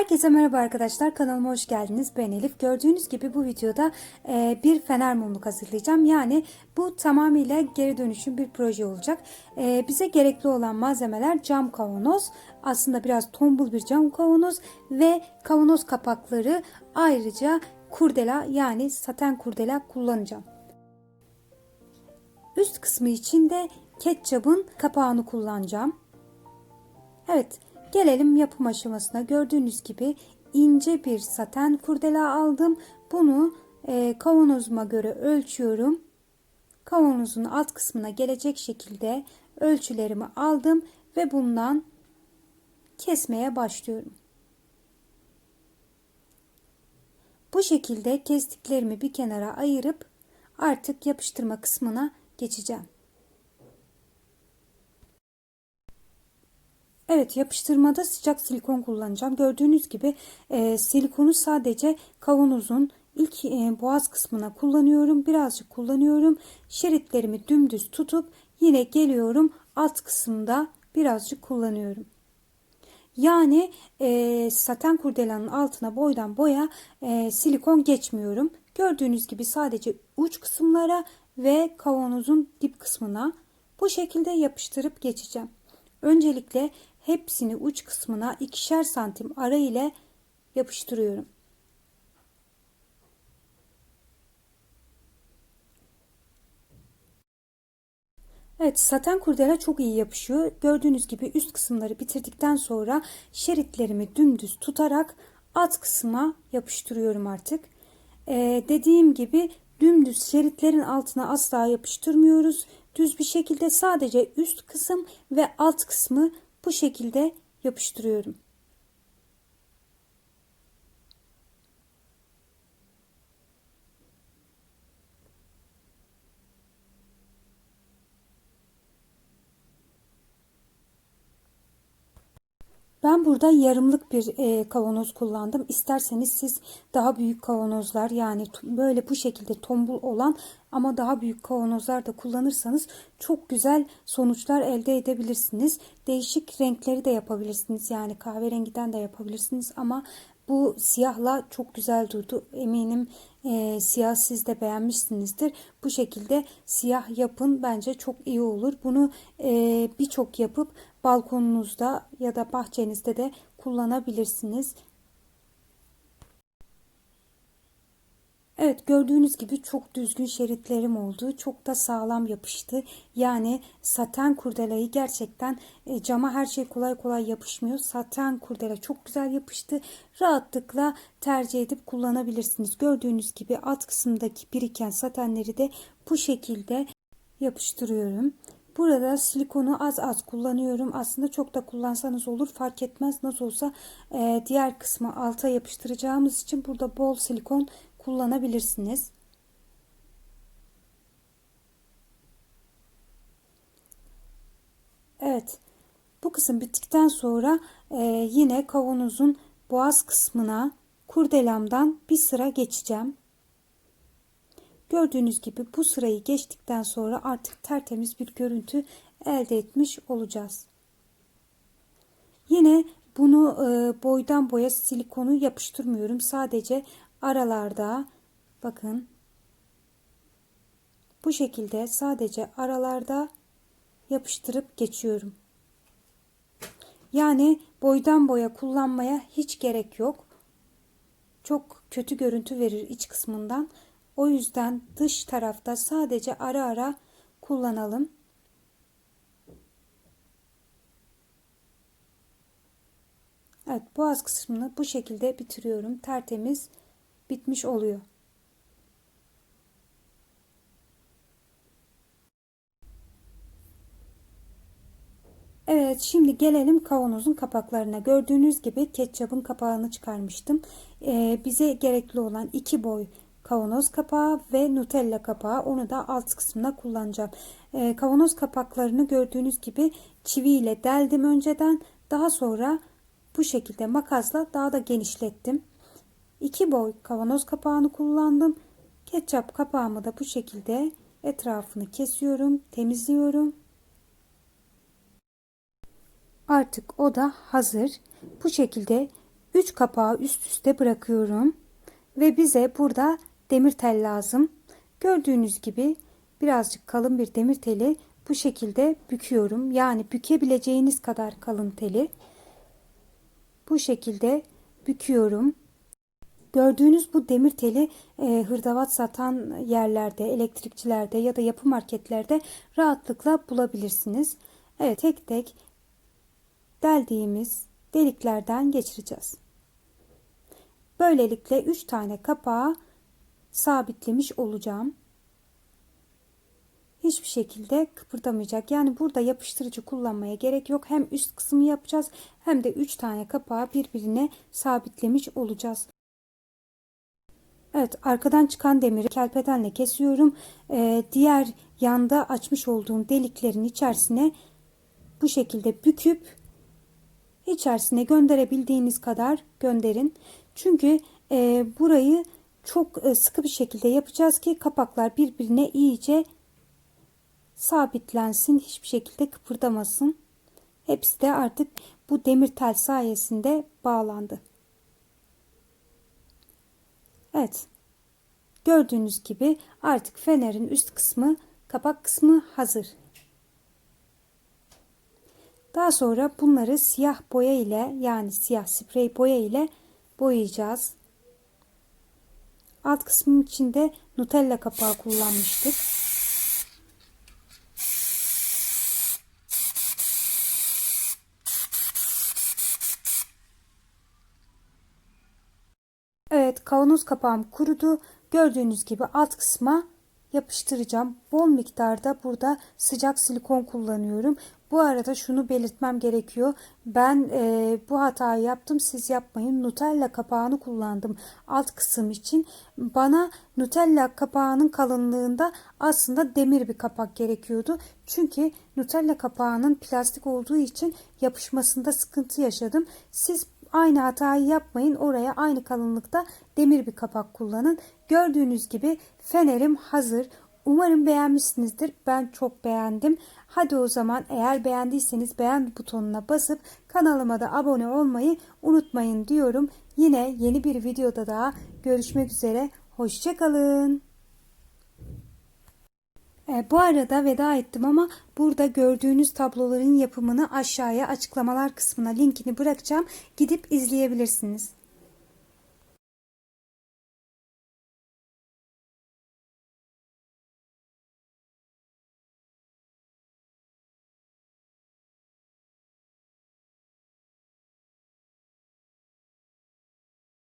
Herkese merhaba arkadaşlar kanalıma hoş geldiniz. Ben Elif. Gördüğünüz gibi bu videoda e, bir fener mumluk hazırlayacağım. Yani bu tamamıyla geri dönüşüm bir proje olacak. E, bize gerekli olan malzemeler cam kavanoz aslında biraz tombul bir cam kavanoz ve kavanoz kapakları ayrıca kurdela yani saten kurdela kullanacağım. Üst kısmı için de ketçabın kapağını kullanacağım. Evet Gelelim yapım aşamasına. Gördüğünüz gibi ince bir saten kurdela aldım. Bunu e, kavanozuma göre ölçüyorum. Kavanozun alt kısmına gelecek şekilde ölçülerimi aldım ve bundan kesmeye başlıyorum. Bu şekilde kestiklerimi bir kenara ayırıp artık yapıştırma kısmına geçeceğim. Evet yapıştırmada sıcak silikon kullanacağım. Gördüğünüz gibi e, silikonu sadece kavanozun ilk e, boğaz kısmına kullanıyorum. Birazcık kullanıyorum. Şeritlerimi dümdüz tutup yine geliyorum alt kısımda birazcık kullanıyorum. Yani e, saten kurdelanın altına boydan boya e, silikon geçmiyorum. Gördüğünüz gibi sadece uç kısımlara ve kavanozun dip kısmına bu şekilde yapıştırıp geçeceğim. Öncelikle hepsini uç kısmına ikişer santim ara ile yapıştırıyorum. Evet saten kurdela çok iyi yapışıyor. Gördüğünüz gibi üst kısımları bitirdikten sonra şeritlerimi dümdüz tutarak alt kısma yapıştırıyorum artık. Ee, dediğim gibi dümdüz şeritlerin altına asla yapıştırmıyoruz. Düz bir şekilde sadece üst kısım ve alt kısmı bu şekilde yapıştırıyorum. Ben burada yarımlık bir e, kavanoz kullandım. İsterseniz siz daha büyük kavanozlar yani böyle bu şekilde tombul olan ama daha büyük kavanozlar da kullanırsanız çok güzel sonuçlar elde edebilirsiniz. Değişik renkleri de yapabilirsiniz. Yani kahverengiden de yapabilirsiniz ama bu siyahla çok güzel durdu. Eminim e, siyah siz de beğenmişsinizdir. Bu şekilde siyah yapın bence çok iyi olur. Bunu e, birçok yapıp balkonunuzda ya da bahçenizde de kullanabilirsiniz. Evet gördüğünüz gibi çok düzgün şeritlerim oldu. Çok da sağlam yapıştı. Yani saten kurdelayı gerçekten e, cama her şey kolay kolay yapışmıyor. Saten kurdela çok güzel yapıştı. Rahatlıkla tercih edip kullanabilirsiniz. Gördüğünüz gibi alt kısımdaki biriken satenleri de bu şekilde yapıştırıyorum. Burada silikonu az az kullanıyorum. Aslında çok da kullansanız olur fark etmez. Nasıl olsa e, diğer kısmı alta yapıştıracağımız için burada bol silikon kullanabilirsiniz. Evet. Bu kısım bittikten sonra e, yine kavanozun boğaz kısmına kurdelamdan bir sıra geçeceğim. Gördüğünüz gibi bu sırayı geçtikten sonra artık tertemiz bir görüntü elde etmiş olacağız. Yine bunu e, boydan boya silikonu yapıştırmıyorum. Sadece aralarda bakın bu şekilde sadece aralarda yapıştırıp geçiyorum. Yani boydan boya kullanmaya hiç gerek yok. Çok kötü görüntü verir iç kısmından. O yüzden dış tarafta sadece ara ara kullanalım. Evet boğaz kısmını bu şekilde bitiriyorum. Tertemiz bitmiş oluyor. Evet şimdi gelelim kavanozun kapaklarına. Gördüğünüz gibi ketçabın kapağını çıkarmıştım. Ee, bize gerekli olan iki boy kavanoz kapağı ve Nutella kapağı. Onu da alt kısmına kullanacağım. Ee, kavanoz kapaklarını gördüğünüz gibi çivi ile deldim önceden. Daha sonra bu şekilde makasla daha da genişlettim. 2 boy kavanoz kapağını kullandım. Ketçap kapağımı da bu şekilde etrafını kesiyorum, temizliyorum. Artık o da hazır. Bu şekilde 3 kapağı üst üste bırakıyorum. Ve bize burada demir tel lazım. Gördüğünüz gibi birazcık kalın bir demir teli bu şekilde büküyorum. Yani bükebileceğiniz kadar kalın teli bu şekilde büküyorum. Gördüğünüz bu demir teli e, hırdavat satan yerlerde, elektrikçilerde ya da yapı marketlerde rahatlıkla bulabilirsiniz. Evet tek tek deldiğimiz deliklerden geçireceğiz. Böylelikle 3 tane kapağı sabitlemiş olacağım. Hiçbir şekilde kıpırdamayacak. Yani burada yapıştırıcı kullanmaya gerek yok. Hem üst kısmı yapacağız hem de 3 tane kapağı birbirine sabitlemiş olacağız. Evet arkadan çıkan demiri kelpetenle kesiyorum. Ee, diğer yanda açmış olduğum deliklerin içerisine bu şekilde büküp içerisine gönderebildiğiniz kadar gönderin. Çünkü e, burayı çok e, sıkı bir şekilde yapacağız ki kapaklar birbirine iyice sabitlensin. Hiçbir şekilde kıpırdamasın. Hepsi de artık bu demir tel sayesinde bağlandı. Evet. Gördüğünüz gibi artık fenerin üst kısmı, kapak kısmı hazır. Daha sonra bunları siyah boya ile yani siyah sprey boya ile boyayacağız. Alt kısmın içinde Nutella kapağı kullanmıştık. Evet kavanoz kapağım kurudu. Gördüğünüz gibi alt kısma yapıştıracağım. Bol miktarda burada sıcak silikon kullanıyorum. Bu arada şunu belirtmem gerekiyor. Ben e, bu hatayı yaptım. Siz yapmayın. Nutella kapağını kullandım alt kısım için. Bana Nutella kapağının kalınlığında aslında demir bir kapak gerekiyordu. Çünkü Nutella kapağının plastik olduğu için yapışmasında sıkıntı yaşadım. Siz aynı hatayı yapmayın. Oraya aynı kalınlıkta demir bir kapak kullanın. Gördüğünüz gibi fenerim hazır. Umarım beğenmişsinizdir. Ben çok beğendim. Hadi o zaman eğer beğendiyseniz beğen butonuna basıp kanalıma da abone olmayı unutmayın diyorum. Yine yeni bir videoda daha görüşmek üzere. Hoşçakalın. E, bu arada veda ettim ama burada gördüğünüz tabloların yapımını aşağıya açıklamalar kısmına linkini bırakacağım. Gidip izleyebilirsiniz.